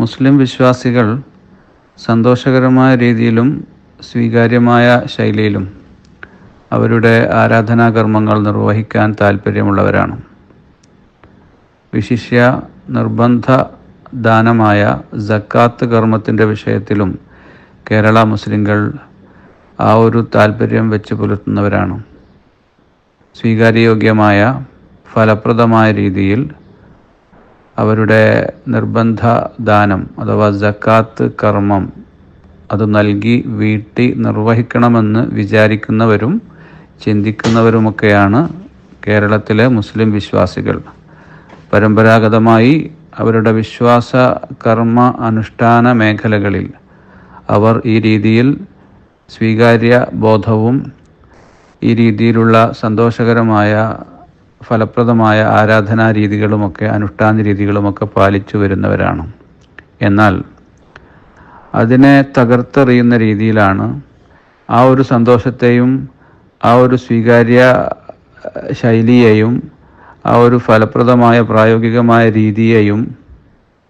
മുസ്ലിം വിശ്വാസികൾ സന്തോഷകരമായ രീതിയിലും സ്വീകാര്യമായ ശൈലിയിലും അവരുടെ ആരാധനാകർമ്മങ്ങൾ നിർവഹിക്കാൻ താൽപ്പര്യമുള്ളവരാണ്. വിശിഷ്യ നിർബന്ധ ദാനമായ ജക്കാത്ത് കർമ്മത്തിന്റെ വിഷയത്തിലും കേരള മുസ്ലിങ്ങൾ ആ ഒരു താല്പര്യം വെച്ച് പുലർത്തുന്നവരാണ്. സ്വീകാര്യയോഗ്യമായ ഫലപ്രദമായ രീതിയിൽ അവരുടെ നിർബന്ധ ദാനം അഥവാ ജക്കാത്ത് കർമ്മം അത് നൽകി വീട്ടി നിർവഹിക്കണമെന്ന് വിചാരിക്കുന്നവരും ചിന്തിക്കുന്നവരുമൊക്കെയാണ് കേരളത്തിലെ മുസ്ലിം വിശ്വാസികൾ. പരമ്പരാഗതമായി അവരുടെ വിശ്വാസ കർമ്മ അനുഷ്ഠാന മേഖലകളിൽ അവർ ഈ രീതിയിൽ സ്വീകാര്യ ബോധവും ഈ രീതിയിലുള്ള സന്തോഷകരമായ ഫലപ്രദമായ ആരാധനാ രീതികളുമൊക്കെ അനുഷ്ഠാന രീതികളുമൊക്കെ പാലിച്ചു വരുന്നവരാണ്. എന്നാൽ അതിനെ തകർത്തെറിയുന്ന രീതിയിലാണ് ആ ഒരു സന്തോഷത്തെയും ആ ഒരു സ്വീകാര്യ ശൈലിയെയും ആ ഒരു ഫലപ്രദമായ പ്രായോഗികമായ രീതിയെയും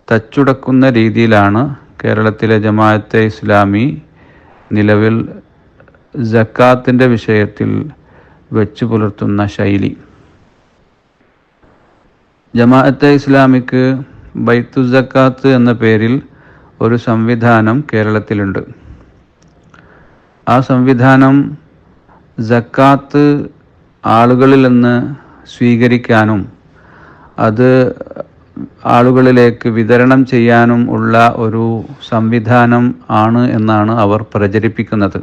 തച്ചുടക്കുന്ന രീതിയിലാണ് കേരളത്തിലെ ജമാഅത്തെ ഇസ്ലാമി നിലവിൽ ജക്കാത്തിന്റെ വിഷയത്തിൽ വെച്ചു പുലർത്തുന്ന ശൈലി. ജമാഅത്തെ ഇസ്ലാമിക്ക് ബൈത്തു ജക്കാത്ത് എന്ന പേരിൽ ഒരു സംവിധാനം കേരളത്തിലുണ്ട്. ആ സംവിധാനം ജക്കാത്ത് ആളുകളിൽ നിന്ന് സ്വീകരിക്കാനും അത് ആളുകളിലേക്ക് വിതരണം ചെയ്യാനും ഉള്ള ഒരു സംവിധാനം ആണ് എന്നാണ് അവർ പ്രചരിപ്പിക്കുന്നത്.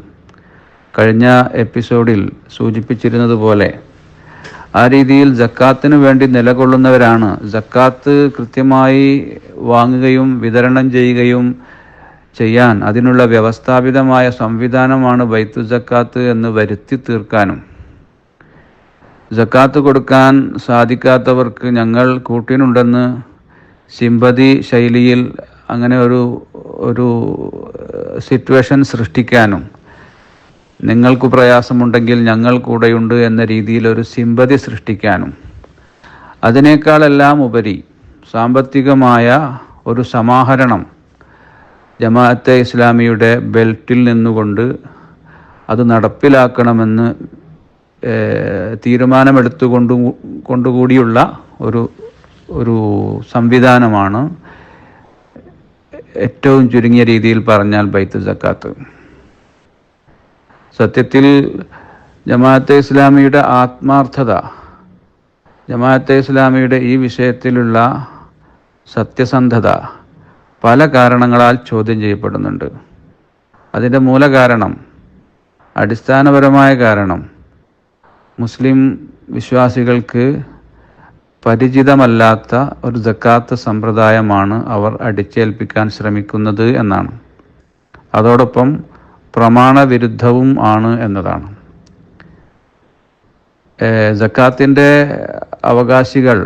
കഴിഞ്ഞ എപ്പിസോഡിൽ സൂചിപ്പിച്ചിരുന്നത് പോലെ ആ രീതിയിൽ ജക്കാത്തിന് വേണ്ടി നിലകൊള്ളുന്നവരാണ്. ജക്കാത്ത് കൃത്യമായി വാങ്ങുകയും വിതരണം ചെയ്യുകയും ചെയ്യാൻ അതിനുള്ള വ്യവസ്ഥാപിതമായ സംവിധാനമാണ് ബൈത്തു ജക്കാത്ത് എന്ന് വരുത്തി തീർക്കാനും. ജക്കാത്ത് കൊടുക്കാൻ സാധിക്കാത്തവർക്ക് ഞങ്ങൾ കൂട്ടിനുണ്ടെന്ന് സിമ്പതി ശൈലിയിൽ അങ്ങനെ ഒരു ഒരു സിറ്റുവേഷൻ സൃഷ്ടിക്കാനും നിങ്ങൾക്ക് പ്രയാസമുണ്ടെങ്കിൽ ഞങ്ങൾ കൂടെയുണ്ട് എന്ന രീതിയിൽ ഒരു സിമ്പതി സൃഷ്ടിക്കാനും. അതിനേക്കാളെല്ലാം ഉപരി സാമ്പത്തികമായ ഒരു സമാഹരണം ജമാഅത്തെ ഇസ്ലാമിയുടെ ബെൽറ്റിൽ നിന്നുകൊണ്ട് അത് നടപ്പിലാക്കണമെന്ന് തീരുമാനമെടുത്തുകൊണ്ട് കൊണ്ടുകൂടിയുള്ള ഒരു ഒരു സംവിധാനമാണ് ഏറ്റവും ചുരുങ്ങിയ രീതിയിൽ പറഞ്ഞാൽ ബൈത്ത് ജക്കാത്ത് സത്യത്തിൽ ജമാഅത്തെ ഇസ്ലാമിയുടെ ആത്മാർത്ഥത ജമാഅത്തെ ഇസ്ലാമിയുടെ ഈ വിഷയത്തിലുള്ള സത്യസന്ധത പല കാരണങ്ങളാൽ ചോദ്യം ചെയ്യപ്പെടുന്നുണ്ട്. അതിന്റെ മൂലകാരണം അടിസ്ഥാനപരമായ കാരണം മുസ്ലിം വിശ്വാസികൾക്ക് പരിചിതമല്ലാത്ത ഒരു ജക്കാത്ത് സമ്പ്രദായമാണ് അവർ അടിച്ചേൽപ്പിക്കാൻ ശ്രമിക്കുന്നത് എന്നാണ്. അതോടൊപ്പം പ്രമാണവിരുദ്ധവും ആണ് എന്നതാണ്. ജക്കാത്തിന്റെ അവകാശികൾ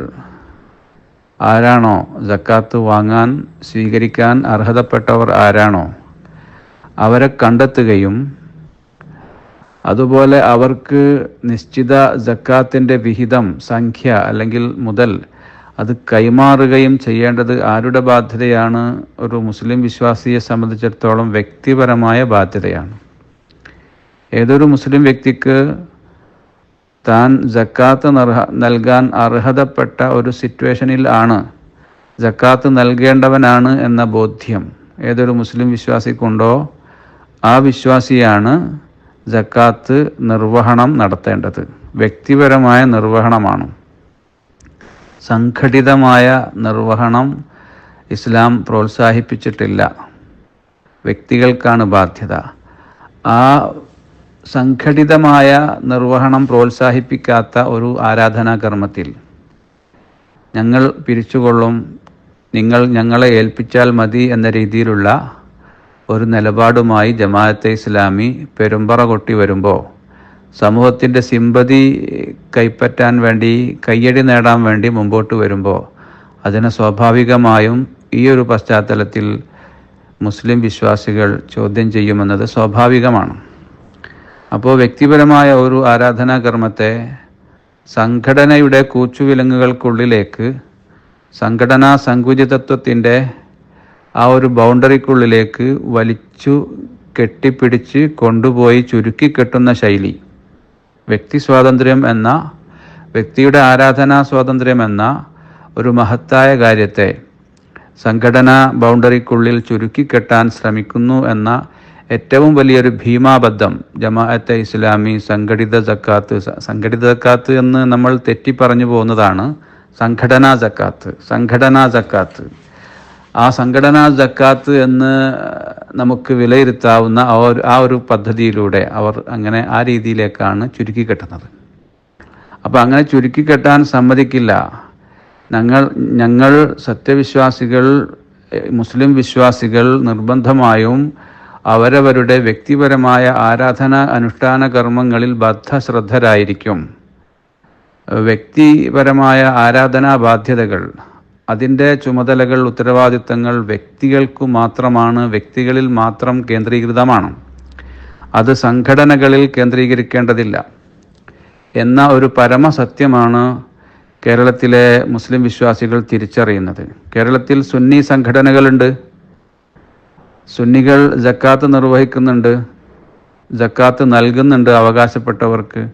ആരാണോ? ജക്കാത്ത് വാങ്ങാൻ സ്വീകരിക്കാൻ അർഹതപ്പെട്ടവർ ആരാണോ? അവരെ കണ്ടെത്തുകയും അതുപോലെ അവർക്ക് നിശ്ചിത ജക്കാത്തിന്റെ വിഹിതം സംഖ്യ അല്ലെങ്കിൽ മുതൽ അത് കൈമാറുകയും ചെയ്യേണ്ടത് ആരുടെ ബാധ്യതയാണ്? ഒരു മുസ്ലിം വിശ്വാസിയെ സംബന്ധിച്ചിടത്തോളം വ്യക്തിപരമായ ബാധ്യതയാണ്. ഏതൊരു മുസ്ലിം വ്യക്തിക്ക് താൻ ജക്കാത്ത് നൽകാൻ അർഹതപ്പെട്ട ഒരു സിറ്റുവേഷനിൽ ആണ് ജക്കാത്ത് നൽകേണ്ടവനാണ് എന്ന ബോധ്യം ഏതൊരു മുസ്ലിം വിശ്വാസിക്കുണ്ടോ ആ വിശ്വാസിയാണ് ജക്കാത്ത് നിർവഹണം നടത്തേണ്ടത്. വ്യക്തിപരമായ നിർവഹണമാണ്. സംഘടിതമായ നിർവഹണം ഇസ്ലാം പ്രോത്സാഹിപ്പിച്ചിട്ടില്ല. വ്യക്തികൾക്കാണ് ബാധ്യത. ആ സംഘടിതമായ നിർവഹണം പ്രോത്സാഹിപ്പിക്കാത്ത ഒരു ആരാധനാ കർമ്മത്തിൽ ഞങ്ങൾ പിരിച്ചുകൊള്ളും. നിങ്ങൾ ഞങ്ങളെ ഏൽപ്പിച്ചാൽ മതി എന്ന രീതിയിലുള്ള ഒരു നിലപാടുമായി ജമാഅത്തെ ഇസ്ലാമി പെരുമ്പറ കൊട്ടി വരുമ്പോൾ സമൂഹത്തിന്റെ സിമ്പതി കൈപ്പറ്റാൻ വേണ്ടി കയ്യടി നേടാൻ വേണ്ടി മുമ്പോട്ട് വരുമ്പോൾ അതിനെ സ്വാഭാവികമായും ഈ ഒരു പശ്ചാത്തലത്തിൽ മുസ്ലിം വിശ്വാസികൾ ചോദ്യം ചെയ്യുമെന്നത് സ്വാഭാവികമാണ്. അപ്പോൾ വ്യക്തിപരമായ ഒരു ആരാധനാകർമ്മത്തെ സംഘടനയുടെ കൂച്ചുവിലങ്ങുകൾക്കുള്ളിലേക്ക് സംഘടനാ സങ്കുചിതത്വത്തിന്റെ ആ ഒരു ബൗണ്ടറിക്കുള്ളിലേക്ക് വലിച്ചു കെട്ടിപ്പിടിച്ച് കൊണ്ടുപോയി ചുരുക്കി കെട്ടുന്ന ശൈലി. വ്യക്തി സ്വാതന്ത്ര്യം എന്ന വ്യക്തിയുടെ ആരാധനാ സ്വാതന്ത്ര്യം എന്ന ഒരു മഹത്തായ കാര്യത്തെ സംഘടനാ ബൗണ്ടറിക്കുള്ളിൽ ചുരുക്കിക്കെട്ടാൻ ശ്രമിക്കുന്നു എന്ന ഏറ്റവും വലിയൊരു ഭീമാബദ്ധം ജമാഅത്തെ ഇസ്ലാമി സംഘടിത ജക്കാത്ത് സംഘടിത ജക്കാത്ത് എന്ന് നമ്മൾ തെറ്റി പറഞ്ഞു പോകുന്നതാണ് സംഘടനാ ജക്കാത്ത് സംഘടനാ ജക്കാത്ത് ആ സംഘടനാ ജക്കാത്ത് എന്ന് നമുക്ക് വിലയിരുത്താവുന്ന ആ ഒരു പദ്ധതിയിലൂടെ അവർ അങ്ങനെ ആ രീതിയിലേക്കാണ് ചുരുക്കി കെട്ടുന്നത്. അപ്പം അങ്ങനെ ചുരുക്കി കെട്ടാൻ സമ്മതിക്കില്ല. ഞങ്ങൾ ഞങ്ങൾ സത്യവിശ്വാസികൾ മുസ്ലിം വിശ്വാസികൾ നിർബന്ധമായും അവരവരുടെ വ്യക്തിപരമായ ആരാധന അനുഷ്ഠാന കർമ്മങ്ങളിൽ ബദ്ധശ്രദ്ധരായിരിക്കും. വ്യക്തിപരമായ ആരാധനാ ബാധ്യതകൾ അതിന്റെ ചുമതലകൾ ഉത്തരവാദിത്തങ്ങൾ വ്യക്തികൾക്കു മാത്രമാണ് വ്യക്തികളിൽ മാത്രം കേന്ദ്രീകൃതമാണ്. അത് സംഘടനകളിൽ കേന്ദ്രീകരിക്കേണ്ടതില്ല. എന്ന ഒരു പരമസത്യമാണ് കേരളത്തിലെ മുസ്ലിം വിശ്വാസികൾ തിരിച്ചറിയുന്നത്. കേരളത്തിൽ സുന്നി സംഘടനകളുണ്ട്. സുന്നികൾ ജക്കാത്ത് നിർവഹിക്കുന്നുണ്ട്. ജക്കാത്ത് നൽകുന്നുണ്ട് അവകാശപ്പെട്ടവർക്ക്.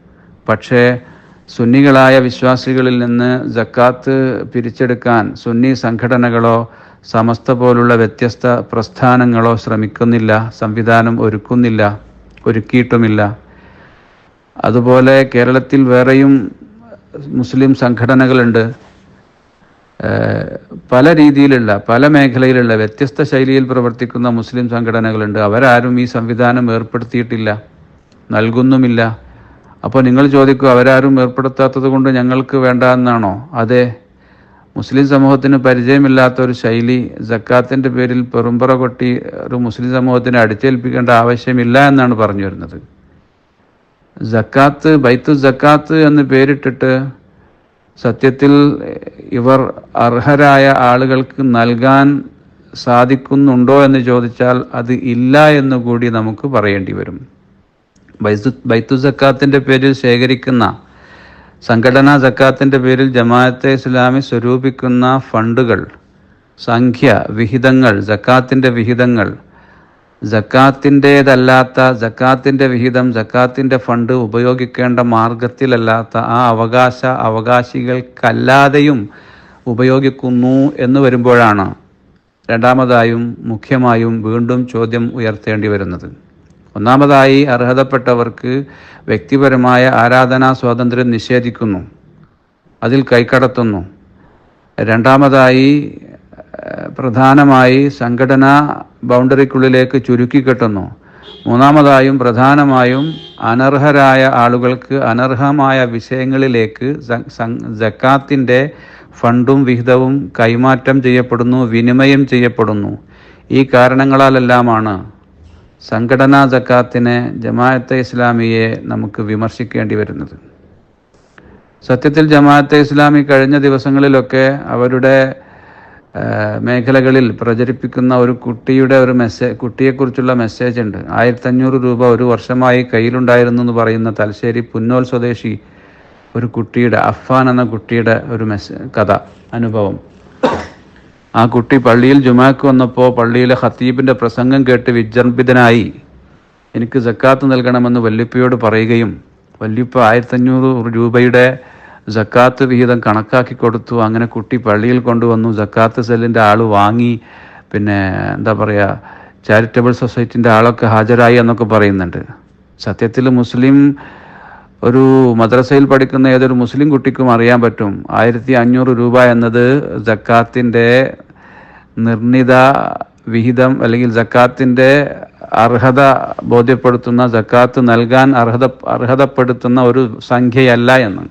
പക്ഷേ സുന്നികളായ വിശ്വാസികളിൽ നിന്ന് ജക്കാത്ത് പിരിച്ചെടുക്കാൻ സുന്നി സംഘടനകളോ സമസ്ത പോലുള്ള വ്യത്യസ്ത പ്രസ്ഥാനങ്ങളോ ശ്രമിക്കുന്നില്ല സംവിധാനം ഒരുക്കുന്നില്ല ഒരുക്കിയിട്ടുമില്ല. അതുപോലെ കേരളത്തിൽ വേറെയും മുസ്ലിം സംഘടനകളുണ്ട്. പല രീതിയിലുള്ള പല മേഖലയിലുള്ള വ്യത്യസ്ത ശൈലിയിൽ പ്രവർത്തിക്കുന്ന മുസ്ലിം സംഘടനകളുണ്ട്. അവരാരും ഈ സംവിധാനം ഏർപ്പെടുത്തിയിട്ടില്ല നൽകുന്നുമില്ല. അപ്പോൾ നിങ്ങൾ ചോദിക്കും അവരാരും ഏർപ്പെടുത്താത്തത് കൊണ്ട് ഞങ്ങൾക്ക് വേണ്ട എന്നാണോ അതെ മുസ്ലിം സമൂഹത്തിന് പരിചയമില്ലാത്ത ഒരു ശൈലി ജക്കാത്തിന്റെ പേരിൽ പെറുമ്പറ കൊട്ടി ഒരു മുസ്ലിം സമൂഹത്തിന് അടിച്ചേൽപ്പിക്കേണ്ട ആവശ്യമില്ല എന്നാണ് പറഞ്ഞു വരുന്നത്. ജക്കാത്ത് ബൈത്തു ജക്കാത്ത് എന്ന് പേരിട്ടിട്ട് സത്യത്തിൽ ഇവർ അർഹരായ ആളുകൾക്ക് നൽകാൻ സാധിക്കുന്നുണ്ടോ എന്ന് ചോദിച്ചാൽ അത് ഇല്ല എന്നുകൂടി നമുക്ക് പറയേണ്ടി വരും. ബൈത്തു സക്കാത്തിന്റെ പേരിൽ ശേഖരിക്കുന്ന സംഘടനാ സക്കാത്തിന്റെ പേരിൽ ജമാഅത്തെ ഇസ്ലാമി സ്വരൂപിക്കുന്ന ഫണ്ടുകൾ സംഖ്യ വിഹിതങ്ങൾ ജക്കാത്തിന്റെ വിഹിതങ്ങൾ ജക്കാത്തിന്റേതല്ലാത്ത ജക്കാത്തിന്റെ വിഹിതം ജക്കാത്തിന്റെ ഫണ്ട് ഉപയോഗിക്കേണ്ട മാർഗത്തിലല്ലാത്ത ആ അവകാശ അവകാശികൾക്കല്ലാതെയും ഉപയോഗിക്കുന്നു എന്ന് വരുമ്പോഴാണ് രണ്ടാമതായും മുഖ്യമായും വീണ്ടും ചോദ്യം ഉയർത്തേണ്ടി വരുന്നത്. ഒന്നാമതായി അർഹതപ്പെട്ടവർക്ക് വ്യക്തിപരമായ ആരാധനാ സ്വാതന്ത്ര്യം നിഷേധിക്കുന്നു. അതിൽ കൈക്കടത്തുന്നു. രണ്ടാമതായി പ്രധാനമായി സംഘടനാ ബൗണ്ടറിക്കുള്ളിലേക്ക് ചുരുക്കി കെട്ടുന്നു. മൂന്നാമതായും പ്രധാനമായും അനർഹരായ ആളുകൾക്ക് അനർഹമായ വിഷയങ്ങളിലേക്ക് ജക്കാത്തിന്റെ ഫണ്ടും വിഹിതവും കൈമാറ്റം ചെയ്യപ്പെടുന്നു വിനിമയം ചെയ്യപ്പെടുന്നു. ഈ കാരണങ്ങളാലെല്ലാമാണ് സംഘടനാ ജക്കാത്തിനെ ജമാഅത്തെ ഇസ്ലാമിയെ നമുക്ക് വിമർശിക്കേണ്ടി വരുന്നത്. സത്യത്തിൽ ജമാഅത്തെ ഇസ്ലാമി കഴിഞ്ഞ ദിവസങ്ങളിലൊക്കെ അവരുടെ മേഖലകളിൽ പ്രചരിപ്പിക്കുന്ന ഒരു കുട്ടിയുടെ ഒരു മെസ്സേജ് കുട്ടിയെക്കുറിച്ചുള്ള മെസ്സേജ് ഉണ്ട്. ആയിരത്തഞ്ഞൂറ് രൂപ ഒരു വർഷമായി കയ്യിലുണ്ടായിരുന്നു എന്ന് പറയുന്ന തലശ്ശേരി പുന്നോൽ സ്വദേശി ഒരു കുട്ടിയുടെ അഫാൻ എന്ന കുട്ടിയുടെ ഒരു മെസ്സേജ് കഥ അനുഭവം. ആ കുട്ടി പള്ളിയിൽ ജുമാക്ക് വന്നപ്പോൾ പള്ളിയിലെ ഹത്തീബിന്റെ പ്രസംഗം കേട്ട് വിജർഭിതനായി എനിക്ക് ജക്കാത്ത് നൽകണമെന്ന് വല്യപ്പയോട് പറയുകയും വല്യപ്പ ആയിരത്തഞ്ഞൂറ് രൂപയുടെ ജക്കാത്ത് വിഹിതം കണക്കാക്കി കൊടുത്തു. അങ്ങനെ കുട്ടി പള്ളിയിൽ കൊണ്ടുവന്നു. ജക്കാത്ത് സെല്ലിന്റെ ആൾ വാങ്ങി. പിന്നെ എന്താ പറയുക ചാരിറ്റബിൾ സൊസൈറ്റിന്റെ ആളൊക്കെ ഹാജരായി എന്നൊക്കെ പറയുന്നുണ്ട്. സത്യത്തിൽ മുസ്ലിം ഒരു മദ്രസയിൽ പഠിക്കുന്ന ഏതൊരു മുസ്ലിം കുട്ടിക്കും അറിയാൻ പറ്റും. ആയിരത്തി അഞ്ഞൂറ് രൂപ എന്നത് ജക്കാത്തിന്റെ നിർണിത വിഹിതം അല്ലെങ്കിൽ ജക്കാത്തിന്റെ അർഹത ബോധ്യപ്പെടുത്തുന്ന ജക്കാത്ത് നൽകാൻ അർഹത അർഹതപ്പെടുത്തുന്ന ഒരു സംഖ്യയല്ല എന്ന്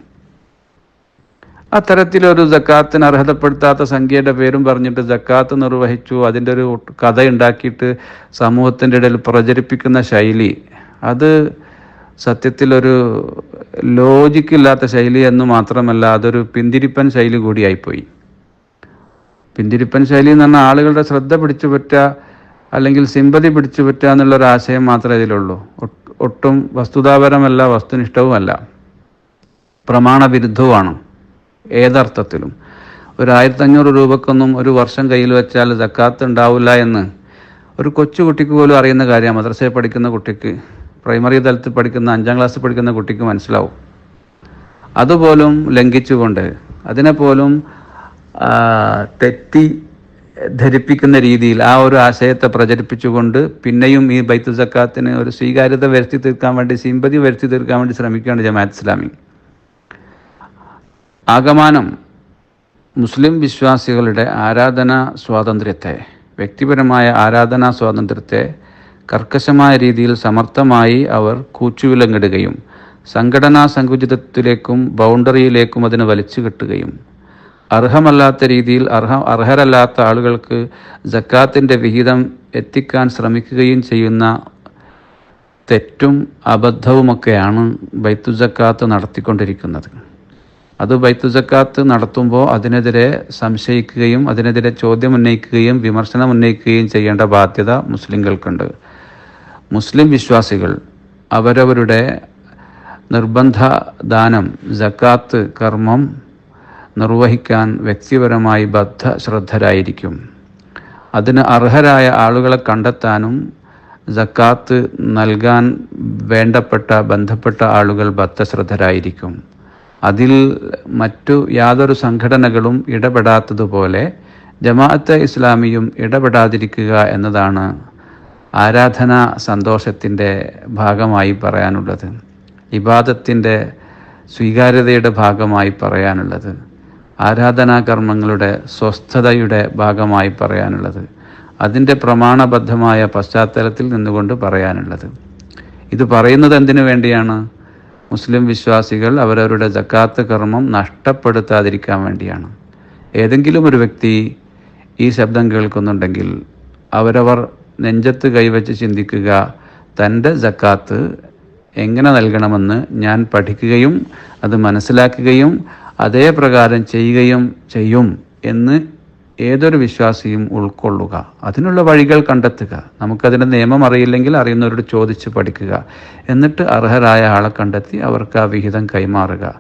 അത്തരത്തിലൊരു ജക്കാത്തിന് അർഹതപ്പെടുത്താത്ത സംഖ്യയുടെ പേരും പറഞ്ഞിട്ട് ജക്കാത്ത് നിർവഹിച്ചു അതിന്റെ ഒരു കഥ ഉണ്ടാക്കിയിട്ട് സമൂഹത്തിന്റെ ഇടയിൽ പ്രചരിപ്പിക്കുന്ന ശൈലി. അത് സത്യത്തിലൊരു ലോജിക്കില്ലാത്ത ശൈലി എന്ന് മാത്രമല്ല അതൊരു പിന്തിരിപ്പൻ ശൈലി കൂടിയായിപ്പോയി പിന്തിരിപ്പൻ ശൈലി എന്ന് പറഞ്ഞാൽ ആളുകളുടെ ശ്രദ്ധ പിടിച്ചു പറ്റുക അല്ലെങ്കിൽ സിമ്പതി പിടിച്ചു പറ്റുക എന്നുള്ളൊരു ആശയം മാത്രമേ ഇതിലുള്ളൂ. ഒട്ട്- വസ്തുതാപരമല്ല വസ്തുനിഷ്ഠവുമല്ല. പ്രമാണവിരുദ്ധവുമാണ് ഏതർത്ഥത്തിലും. ഒരു ആയിരത്തഞ്ഞൂറ് രൂപക്കൊന്നും ഒരു വർഷം കയ്യിൽ വെച്ചാൽ ജക്കാത്ത് ഉണ്ടാവില്ല എന്ന് ഒരു കൊച്ചു കുട്ടിക്ക് പോലും അറിയുന്ന കാര്യമാണ്. മദ്രസയിൽ പഠിക്കുന്ന കുട്ടിക്ക് പ്രൈമറി തലത്തിൽ പഠിക്കുന്ന അഞ്ചാം ക്ലാസ്സിൽ പഠിക്കുന്ന കുട്ടിക്ക് മനസ്സിലാവും. അതുപോലും ലംഘിച്ചുകൊണ്ട് അതിനെപ്പോലും തെറ്റി ധരിപ്പിക്കുന്ന രീതിയിൽ ആ ഒരു ആശയത്തെ പ്രചരിപ്പിച്ചുകൊണ്ട് പിന്നെയും ഈ ബൈത്തു സക്കാത്തിന് ഒരു സ്വീകാര്യത വരുത്തി തീർക്കാൻ വേണ്ടി സിമ്പതി വരുത്തി തീർക്കാൻ വേണ്ടി ശ്രമിക്കുകയാണ് ജമാഅത്ത് ഇസ്ലാമി. ആഗമാനം മുസ്ലിം വിശ്വാസികളുടെ ആരാധനാ സ്വാതന്ത്ര്യത്തെ വ്യക്തിപരമായ ആരാധനാ സ്വാതന്ത്ര്യത്തെ കർക്കശമായ രീതിയിൽ സമർത്ഥമായി അവർ കൂച്ചുവിലങ്ങിടുകയും സംഘടനാ സങ്കുചിതത്തിലേക്കും ബൗണ്ടറിയിലേക്കും അതിന് വലിച്ചു കെട്ടുകയും. അർഹമല്ലാത്ത രീതിയിൽ അർഹ അർഹരല്ലാത്ത ആളുകൾക്ക് ജക്കാത്തിന്റെ വിഹിതം എത്തിക്കാൻ ശ്രമിക്കുകയും ചെയ്യുന്ന തെറ്റും അബദ്ധവുമൊക്കെയാണ് ബൈത്തു ജക്കാത്ത് നടത്തിക്കൊണ്ടിരിക്കുന്നത്. അത് ബൈത്തു ജക്കാത്ത് നടത്തുമ്പോൾ അതിനെതിരെ സംശയിക്കുകയും അതിനെതിരെ ചോദ്യം ഉന്നയിക്കുകയും വിമർശനം ഉന്നയിക്കുകയും ചെയ്യേണ്ട ബാധ്യത മുസ്ലിങ്ങൾക്കുണ്ട് മുസ്ലിം വിശ്വാസികൾ അവരവരുടെ നിർബന്ധ ദാനം ജക്കാത്ത് കർമ്മം നിർവഹിക്കാൻ വ്യക്തിപരമായി ബദ്ധ ശ്രദ്ധരായിരിക്കും അതിന് അർഹരായ ആളുകളെ കണ്ടെത്താനും ജക്കാത്ത് നൽകാൻ വേണ്ടപ്പെട്ട ബന്ധപ്പെട്ട ആളുകൾ ബദ്ധശ്രദ്ധരായിരിക്കും. അതിൽ മറ്റു യാതൊരു സംഘടനകളും ഇടപെടാത്തതുപോലെ ജമാഅത്തെ ഇസ്ലാമിയും ഇടപെടാതിരിക്കുക എന്നതാണ് ആരാധനാ സന്തോഷത്തിന്റെ ഭാഗമായി പറയാനുള്ളത്. ഇബാദത്തിന്റെ സ്വീകാര്യതയുടെ ഭാഗമായി പറയാനുള്ളത്. ആരാധനാ കർമ്മങ്ങളുടെ സ്വസ്ഥതയുടെ ഭാഗമായി പറയാനുള്ളത്. അതിന്റെ പ്രമാണബദ്ധമായ പശ്ചാത്തലത്തിൽ നിന്നുകൊണ്ട് പറയാനുള്ളത്. ഇത് പറയുന്നത് എന്തിനു വേണ്ടിയാണ്? മുസ്ലിം വിശ്വാസികൾ അവരവരുടെ ജക്കാത്ത് കർമ്മം നഷ്ടപ്പെടുത്താതിരിക്കാൻ വേണ്ടിയാണ്. ഏതെങ്കിലും ഒരു വ്യക്തി ഈ ശബ്ദം കേൾക്കുന്നുണ്ടെങ്കിൽ അവരവർ നെഞ്ചത്ത് കൈവച്ച് ചിന്തിക്കുക തന്റെ ജക്കാത്ത് എങ്ങനെ നൽകണമെന്ന് ഞാൻ പഠിക്കുകയും അത് മനസ്സിലാക്കുകയും അതേ പ്രകാരം ചെയ്യുകയും ചെയ്യും എന്ന് ഏതൊരു വിശ്വാസിയും ഉൾക്കൊള്ളുക. അതിനുള്ള വഴികൾ കണ്ടെത്തുക. നമുക്കതിന്റെ നിയമം അറിയില്ലെങ്കിൽ അറിയുന്നവരോട് ചോദിച്ച് പഠിക്കുക. എന്നിട്ട് അർഹരായ ആളെ കണ്ടെത്തി അവർക്ക് ആ വിഹിതം കൈമാറുക.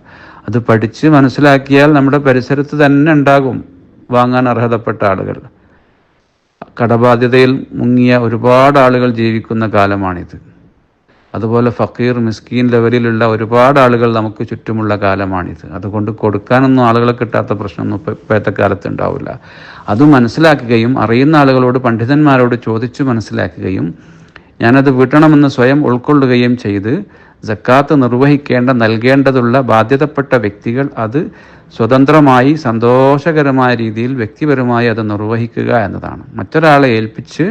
അത് പഠിച്ച് മനസ്സിലാക്കിയാൽ നമ്മുടെ പരിസരത്ത് തന്നെ ഉണ്ടാകും വാങ്ങാൻ അർഹതപ്പെട്ട ആളുകൾ. കടബാധ്യതയിൽ മുങ്ങിയ ഒരുപാട് ആളുകൾ ജീവിക്കുന്ന കാലമാണിത്. അതുപോലെ ഫക്കീർ മിസ്കീൻ ലെവലിലുള്ള ഒരുപാട് ആളുകൾ നമുക്ക് ചുറ്റുമുള്ള കാലമാണിത്. അതുകൊണ്ട് കൊടുക്കാനൊന്നും ആളുകളെ കിട്ടാത്ത പ്രശ്നമൊന്നും ഇപ്പം ഇപ്പോഴത്തെ കാലത്ത് ഉണ്ടാവില്ല. അത് മനസ്സിലാക്കുകയും അറിയുന്ന ആളുകളോട് പണ്ഡിതന്മാരോട് ചോദിച്ചു മനസ്സിലാക്കുകയും ഞാനത് വീട്ടണമെന്ന് സ്വയം ഉൾക്കൊള്ളുകയും ചെയ്ത് ജക്കാത്ത് നിർവഹിക്കേണ്ട നൽകേണ്ടതുള്ള ബാധ്യതപ്പെട്ട വ്യക്തികൾ അത് സ്വതന്ത്രമായി സന്തോഷകരമായ രീതിയിൽ വ്യക്തിപരമായി അത് നിർവഹിക്കുക എന്നതാണ്. മറ്റൊരാളെ ഏൽപ്പിച്ച്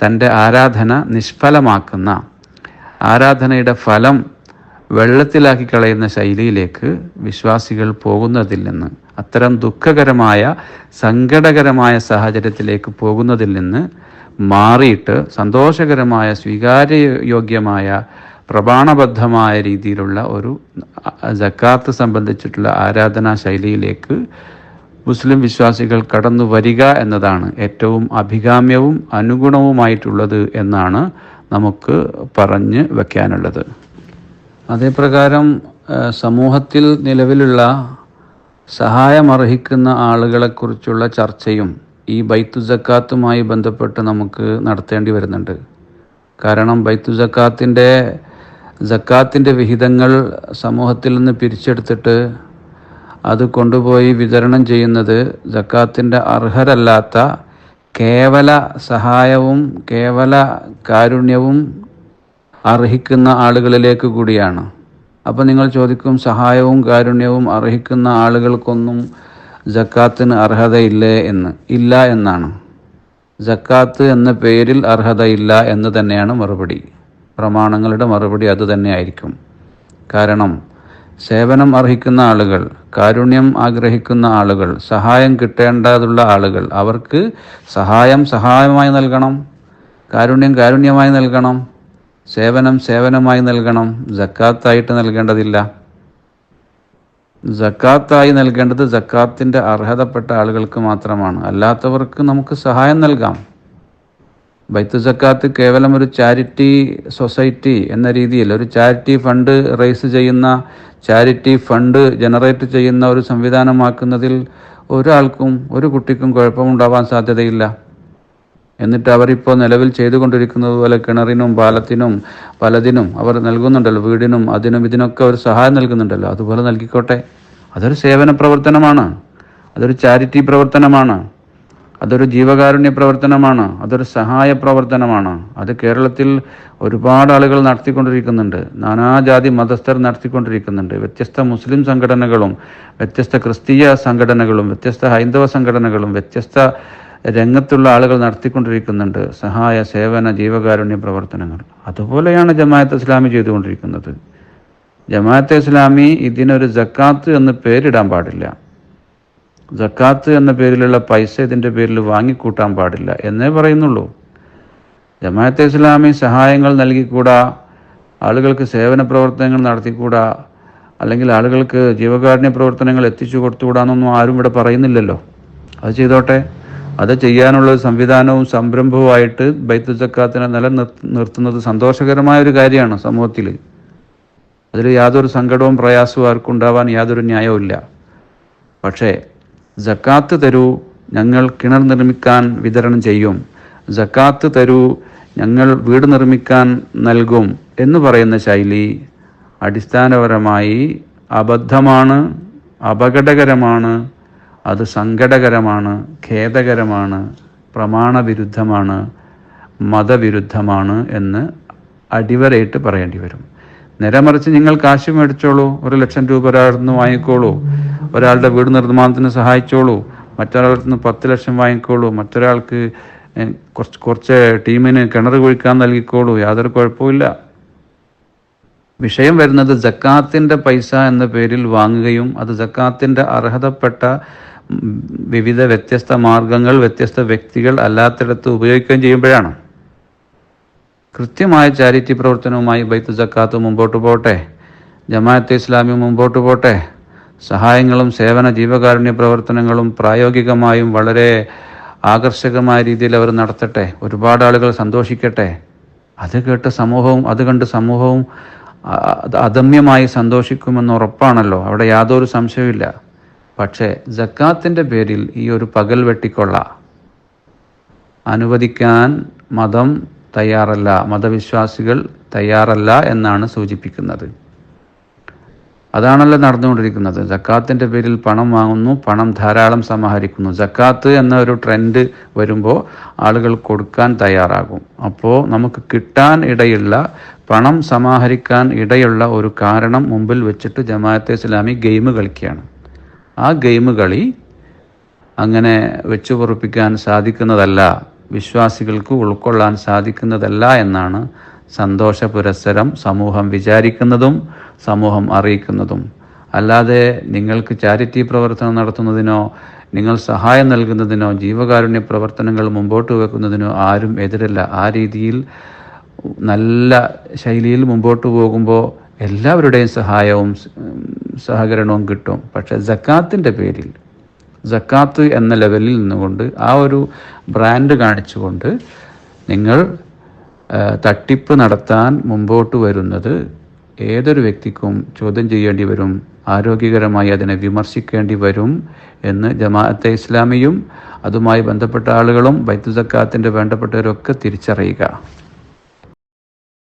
തന്റെ ആരാധന നിഷ്ഫലമാക്കുന്ന ആരാധനയുടെ ഫലം വെള്ളത്തിലാക്കി കളയുന്ന ശൈലിയിലേക്ക് വിശ്വാസികൾ പോകുന്നതിൽ നിന്ന് അത്തരം ദുഃഖകരമായ സങ്കടകരമായ സാഹചര്യത്തിലേക്ക് പോകുന്നതിൽ നിന്ന് മാറിയിട്ട് സന്തോഷകരമായ സ്വീകാര്യയോഗ്യമായ പ്രമാണബദ്ധമായ രീതിയിലുള്ള ഒരു ജക്കാത്ത് സംബന്ധിച്ചിട്ടുള്ള ആരാധനാ ശൈലിയിലേക്ക് മുസ്ലിം വിശ്വാസികൾ കടന്നു വരിക എന്നതാണ് ഏറ്റവും അഭികാമ്യവും അനുഗുണവുമായിട്ടുള്ളത് എന്നാണ് നമുക്ക് പറഞ്ഞ് വയ്ക്കാനുള്ളത് അതേപ്രകാരം സമൂഹത്തിൽ നിലവിലുള്ള സഹായമർഹിക്കുന്ന ആളുകളെക്കുറിച്ചുള്ള ചർച്ചയും ഈ ബൈത്തു ജക്കാത്തുമായി ബന്ധപ്പെട്ട് നമുക്ക് നടത്തേണ്ടി വരുന്നുണ്ട്. കാരണം ബൈത്തു ജക്കാത്തിന്റെ ജക്കാത്തിന്റെ വിഹിതങ്ങൾ സമൂഹത്തിൽ നിന്ന് പിരിച്ചെടുത്തിട്ട് അത് കൊണ്ടുപോയി വിതരണം ചെയ്യുന്നത് ജക്കാത്തിന്റെ അർഹരല്ലാത്ത കേവല സഹായവും കേവല കാരുണ്യവും അർഹിക്കുന്ന ആളുകളിലേക്ക് കൂടിയാണ്. അപ്പോൾ നിങ്ങൾ ചോദിക്കും സഹായവും കാരുണ്യവും അർഹിക്കുന്ന ആളുകൾക്കൊന്നും ജക്കാത്തിന് അർഹതയില്ലേ എന്ന്? ഇല്ല എന്നാണ്. ജക്കാത്ത് എന്ന പേരിൽ അർഹതയില്ല എന്ന് തന്നെയാണ് മറുപടി. പ്രമാണങ്ങളുടെ മറുപടി അത് തന്നെയായിരിക്കും. കാരണം സേവനം അർഹിക്കുന്ന ആളുകൾ കാരുണ്യം ആഗ്രഹിക്കുന്ന ആളുകൾ സഹായം കിട്ടേണ്ടതുള്ള ആളുകൾ അവർക്ക് സഹായം സഹായമായി നൽകണം കാരുണ്യം കാരുണ്യമായി നൽകണം സേവനം സേവനമായി നൽകണം ജക്കാത്തായിട്ട് നൽകേണ്ടതില്ല. ജക്കാത്തായി നൽകേണ്ടത് ജക്കാത്തിന്റെ അർഹതപ്പെട്ട ആളുകൾക്ക് മാത്രമാണ്. അല്ലാത്തവർക്ക് നമുക്ക് സഹായം നൽകാം. ബൈത്ത് സക്കാത്ത് കേവലം ഒരു ചാരിറ്റി സൊസൈറ്റി എന്ന രീതിയിൽ ഒരു ചാരിറ്റി ഫണ്ട് റേസ് ചെയ്യുന്ന ചാരിറ്റി ഫണ്ട് ജനറേറ്റ് ചെയ്യുന്ന ഒരു സംവിധാനമാക്കുന്നതിൽ ഒരാൾക്കും ഒരു കുട്ടിക്കും കുഴപ്പമുണ്ടാവാൻ സാധ്യതയില്ല. എന്നിട്ട് അവരിപ്പോൾ നിലവിൽ ചെയ്തുകൊണ്ടിരിക്കുന്നത് പോലെ കിണറിനും പാലത്തിനും പലതിനും അവർ നൽകുന്നുണ്ടല്ലോ വീടിനും അതിനും ഇതിനൊക്കെ അവർ സഹായം നൽകുന്നുണ്ടല്ലോ. അതുപോലെ നൽകിക്കോട്ടെ. അതൊരു സേവന പ്രവർത്തനമാണ്. അതൊരു ചാരിറ്റി പ്രവർത്തനമാണ്. അതൊരു ജീവകാരുണ്യ പ്രവർത്തനമാണ് അതൊരു സഹായ പ്രവർത്തനമാണ്. അത് കേരളത്തിൽ ഒരുപാട് ആളുകൾ നടത്തിക്കൊണ്ടിരിക്കുന്നുണ്ട്. നാനാജാതി മതസ്ഥർ നടത്തിക്കൊണ്ടിരിക്കുന്നുണ്ട്. വ്യത്യസ്ത മുസ്ലിം സംഘടനകളും വ്യത്യസ്ത ക്രിസ്തീയ സംഘടനകളും വ്യത്യസ്ത ഹൈന്ദവ സംഘടനകളും വ്യത്യസ്ത രംഗത്തുള്ള ആളുകൾ നടത്തിക്കൊണ്ടിരിക്കുന്നുണ്ട്. സഹായ സേവന ജീവകാരുണ്യ പ്രവർത്തനങ്ങൾ. അതുപോലെയാണ് ജമാഅത്ത് ഇസ്ലാമി ചെയ്തുകൊണ്ടിരിക്കുന്നത്. ജമാഅത്തെ ഇസ്ലാമി ഇതിനൊരു ജക്കാത്ത് എന്ന് പേരിടാൻ പാടില്ല. ജക്കാത്ത് എന്ന പേരിലുള്ള പൈസ ഇതിന്റെ പേരിൽ വാങ്ങിക്കൂട്ടാൻ പാടില്ല എന്നേ പറയുന്നുള്ളൂ. ജമാഅത്തെ ഇസ്ലാമി സഹായങ്ങൾ നൽകിക്കൂടാ ആളുകൾക്ക് സേവന പ്രവർത്തനങ്ങൾ നടത്തിക്കൂടാ അല്ലെങ്കിൽ ആളുകൾക്ക് ജീവകാരുണ്യ പ്രവർത്തനങ്ങൾ എത്തിച്ചു കൊടുത്തുകൂടാന്നൊന്നും ആരും ഇവിടെ പറയുന്നില്ലല്ലോ. അത് ചെയ്തോട്ടെ. അത് ചെയ്യാനുള്ള സംവിധാനവും സംരംഭവുമായിട്ട് ബൈത്തു ജക്കാത്തിനെ നിലനിർത്തുന്നത് നിർത്തുന്നത് സന്തോഷകരമായ ഒരു കാര്യമാണ് സമൂഹത്തിൽ അതിൽ യാതൊരു സങ്കടവും പ്രയാസവും ആർക്കും ഉണ്ടാവാൻ യാതൊരു ന്യായവും ഇല്ല പക്ഷേ ജക്കാത്ത് തരൂ ഞങ്ങൾ കിണർ നിർമ്മിക്കാൻ വിതരണം ചെയ്യും. ജക്കാത്ത് തരൂ ഞങ്ങൾ വീട് നിർമ്മിക്കാൻ നൽകും എന്ന് പറയുന്ന ശൈലി അടിസ്ഥാനപരമായി അബദ്ധമാണ് അപകടകരമാണ് അത് സങ്കടകരമാണ് ഖേദകരമാണ് പ്രമാണവിരുദ്ധമാണ് മതവിരുദ്ധമാണ് എന്ന് അടിവരയിട്ട് പറയേണ്ടി വരും. നേരെ മറിച്ച് നിങ്ങൾ കാശ് മേടിച്ചോളൂ ഒരു ലക്ഷം രൂപ ഒരാളിൽ നിന്ന് വാങ്ങിക്കോളൂ. ഒരാളുടെ വീട് നിർമ്മാണത്തിന് സഹായിച്ചോളൂ മറ്റൊരാളിൽ നിന്ന് പത്ത് ലക്ഷം വാങ്ങിക്കോളൂ മറ്റൊരാൾക്ക് കുറച്ച് കുറച്ച് ടീമിന് കിണർ കുഴിക്കാൻ നൽകിക്കോളൂ യാതൊരു കുഴപ്പമില്ല വിഷയം വരുന്നത് ജക്കാത്തിന്റെ പൈസ എന്ന പേരിൽ വാങ്ങുകയും അത് ജക്കാത്തിന്റെ അർഹതപ്പെട്ട വിവിധ വ്യത്യസ്ത മാർഗങ്ങൾ വ്യത്യസ്ത വ്യക്തികൾ അല്ലാത്തിടത്ത് ഉപയോഗിക്കുകയും ചെയ്യുമ്പോഴാണ്. കൃത്യമായ ചാരിറ്റി പ്രവർത്തനവുമായി ബൈത്ത് ജക്കാത്ത് മുമ്പോട്ട് പോട്ടെ ജമാഅത്ത് ഇസ്ലാമി മുമ്പോട്ട് പോട്ടെ. സഹായങ്ങളും സേവന ജീവകാരുണ്യ പ്രവർത്തനങ്ങളും പ്രായോഗികമായും വളരെ ആകർഷകമായ രീതിയിൽ അവർ നടത്തട്ടെ. ഒരുപാട് ആളുകൾ സന്തോഷിക്കട്ടെ. അത് കേട്ട് സമൂഹവും അത് കണ്ട് സമൂഹവും അദമ്യമായി സന്തോഷിക്കുമെന്ന് ഉറപ്പാണല്ലോ. അവിടെ യാതൊരു സംശയവുമില്ല. പക്ഷേ ജക്കാത്തിന്റെ പേരിൽ ഈ ഒരു പകൽ വെട്ടിക്കൊള്ള. അനുവദിക്കാൻ മതം തയ്യാറല്ല മതവിശ്വാസികൾ തയ്യാറല്ല എന്നാണ് സൂചിപ്പിക്കുന്നത്. അതാണല്ലോ നടന്നുകൊണ്ടിരിക്കുന്നത്. ജക്കാത്തിന്റെ പേരിൽ പണം വാങ്ങുന്നു പണം ധാരാളം സമാഹരിക്കുന്നു. ജക്കാത്ത് എന്ന ഒരു ട്രെൻഡ് വരുമ്പോൾ ആളുകൾ കൊടുക്കാൻ തയ്യാറാകും. അപ്പോൾ നമുക്ക് കിട്ടാൻ ഇടയുള്ള പണം സമാഹരിക്കാൻ ഇടയുള്ള ഒരു കാരണം മുമ്പിൽ വെച്ചിട്ട് ജമാഅത്തെ ഇസ്ലാമി ഗെയിം കളിക്കുകയാണ്. ആ ഗെയിം കളി അങ്ങനെ വെച്ചു പൊറുപ്പിക്കാൻ സാധിക്കുന്നതല്ല വിശ്വാസികൾക്ക് ഉൾക്കൊള്ളാൻ സാധിക്കുന്നതല്ല എന്നാണ് സന്തോഷ പുരസ്സരം സമൂഹം വിചാരിക്കുന്നതും സമൂഹം അറിയിക്കുന്നതും. അല്ലാതെ നിങ്ങൾക്ക് ചാരിറ്റി പ്രവർത്തനം നടത്തുന്നതിനോ നിങ്ങൾ സഹായം നൽകുന്നതിനോ ജീവകാരുണ്യ പ്രവർത്തനങ്ങൾ മുമ്പോട്ട് വെക്കുന്നതിനോ ആരും എതിരല്ല. ആ രീതിയിൽ നല്ല ശൈലിയിൽ മുമ്പോട്ട് പോകുമ്പോൾ എല്ലാവരുടെയും സഹായവും സഹകരണവും കിട്ടും. പക്ഷേ ജക്കാത്തിന്റെ പേരിൽ ജക്കാത്ത് എന്ന ലെവലിൽ നിന്നുകൊണ്ട് ആ ഒരു ബ്രാൻഡ് കാണിച്ചുകൊണ്ട് നിങ്ങൾ തട്ടിപ്പ് നടത്താൻ മുമ്പോട്ട് വരുന്നത് ഏതൊരു വ്യക്തിക്കും ചോദ്യം ചെയ്യേണ്ടി വരും ആരോഗ്യകരമായി അതിനെ വിമർശിക്കേണ്ടി വരും എന്ന് ജമാഅത്തെ ഇസ്ലാമിയും അതുമായി ബന്ധപ്പെട്ട ആളുകളും ബൈത്തു വേണ്ടപ്പെട്ടവരൊക്കെ തിരിച്ചറിയുക.